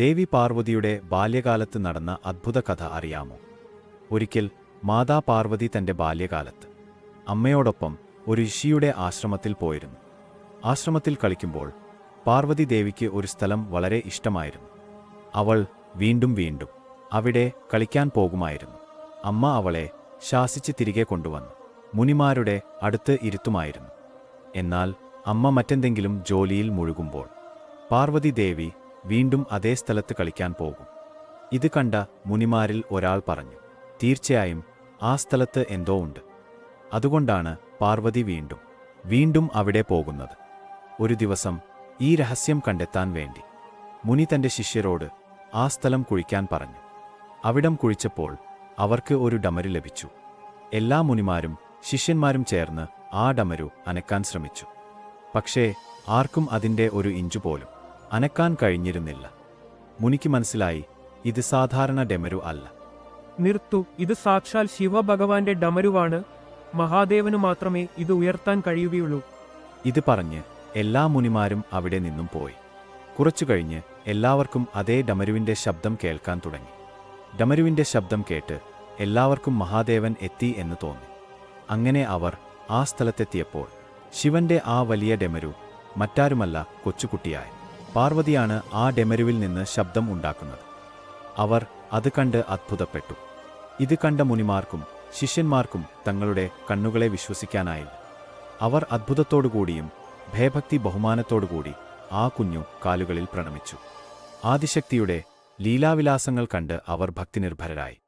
ദേവി പാർവതിയുടെ ബാല്യകാലത്ത് നടന്ന അദ്ഭുത കഥ അറിയാമോ? ഒരിക്കൽ മാതാ പാർവതി തന്റെ ബാല്യകാലത്ത് അമ്മയോടൊപ്പം ഒരു ഋഷിയുടെ ആശ്രമത്തിൽ പോയിരുന്നു. ആശ്രമത്തിൽ കളിക്കുമ്പോൾ പാർവതി ദേവിക്ക് ഒരു സ്ഥലം വളരെ ഇഷ്ടമായിരുന്നു. അവൾ വീണ്ടും വീണ്ടും അവിടെ കളിക്കാൻ പോകുമായിരുന്നു. അമ്മ അവളെ ശാസിച്ച് തിരികെ കൊണ്ടുവന്നു. മുനിമാരുടെ അടുത്ത് ഇരുത്തുമായിരുന്നു. എന്നാൽ അമ്മ മറ്റെന്തെങ്കിലും ജോലിയിൽ മുഴുകുമ്പോൾ പാർവതി ദേവി വീണ്ടും അതേ സ്ഥലത്ത് കളിക്കാൻ പോകും. ഇത് കണ്ട മുനിമാരിൽ ഒരാൾ പറഞ്ഞു തീർച്ചയായും ആ സ്ഥലത്ത് എന്തോ ഉണ്ട്. അതുകൊണ്ടാണ് പാർവതി വീണ്ടും വീണ്ടും അവിടെ പോകുന്നത്. ഒരു ദിവസം ഈ രഹസ്യം കണ്ടെത്താൻ വേണ്ടി. മുനി തന്റെ ശിഷ്യരോട് ആ സ്ഥലം കുഴിക്കാൻ പറഞ്ഞു. അവിടം കുഴിച്ചപ്പോൾ അവർക്ക് ഒരു ഡമരു ലഭിച്ചു. എല്ലാ മുനിമാരും ശിഷ്യന്മാരും ചേർന്ന് ആ ഡമരു അനക്കാൻ ശ്രമിച്ചു. പക്ഷേ ആർക്കും അതിന്റെ ഒരു ഇഞ്ചു പോലും. അനക്കാൻ കഴിഞ്ഞിരുന്നില്ല. മുനിക്ക് മനസ്സിലായി ഇത് സാധാരണ ഡെമരു അല്ല. നിർത്തു ഇത് സാക്ഷാൽ ശിവഭഗവാന്റെ ഡമരുവാണ്. മഹാദേവനു മാത്രമേ ഇത് ഉയർത്താൻ കഴിയുകയുള്ളൂ. ഇത് പറഞ്ഞ് എല്ലാ മുനിമാരും അവിടെ നിന്നും പോയി. കുറച്ചു കഴിഞ്ഞ് എല്ലാവർക്കും അതേ ഡമരുവിന്റെ ശബ്ദം കേൾക്കാൻ തുടങ്ങി. ഡമരുവിന്റെ ശബ്ദം കേട്ട് എല്ലാവർക്കും മഹാദേവൻ എത്തി എന്ന് തോന്നി. അങ്ങനെ അവർ ആ സ്ഥലത്തെത്തിയപ്പോൾ ശിവന്റെ ആ വലിയ ഡെമരു മറ്റാരുമല്ല കൊച്ചുകുട്ടിയായ. പാർവതിയാണ് ആ ഡെമരുവിൽ നിന്ന് ശബ്ദം ഉണ്ടാക്കുന്നത്. അവർ അത് കണ്ട് അത്ഭുതപ്പെട്ടു. ഇത് കണ്ട മുനിമാർക്കും ശിഷ്യന്മാർക്കും തങ്ങളുടെ കണ്ണുകളെ വിശ്വസിക്കാനായില്ല. അവർ അത്ഭുതത്തോടുകൂടിയും ഭയഭക്തി ബഹുമാനത്തോടുകൂടി ആ കുഞ്ഞു കാലുകളിൽ പ്രണമിച്ചു. ആദിശക്തിയുടെ ലീലാവിലാസങ്ങൾ കണ്ട് അവർ ഭക്തിനിർഭരരായി.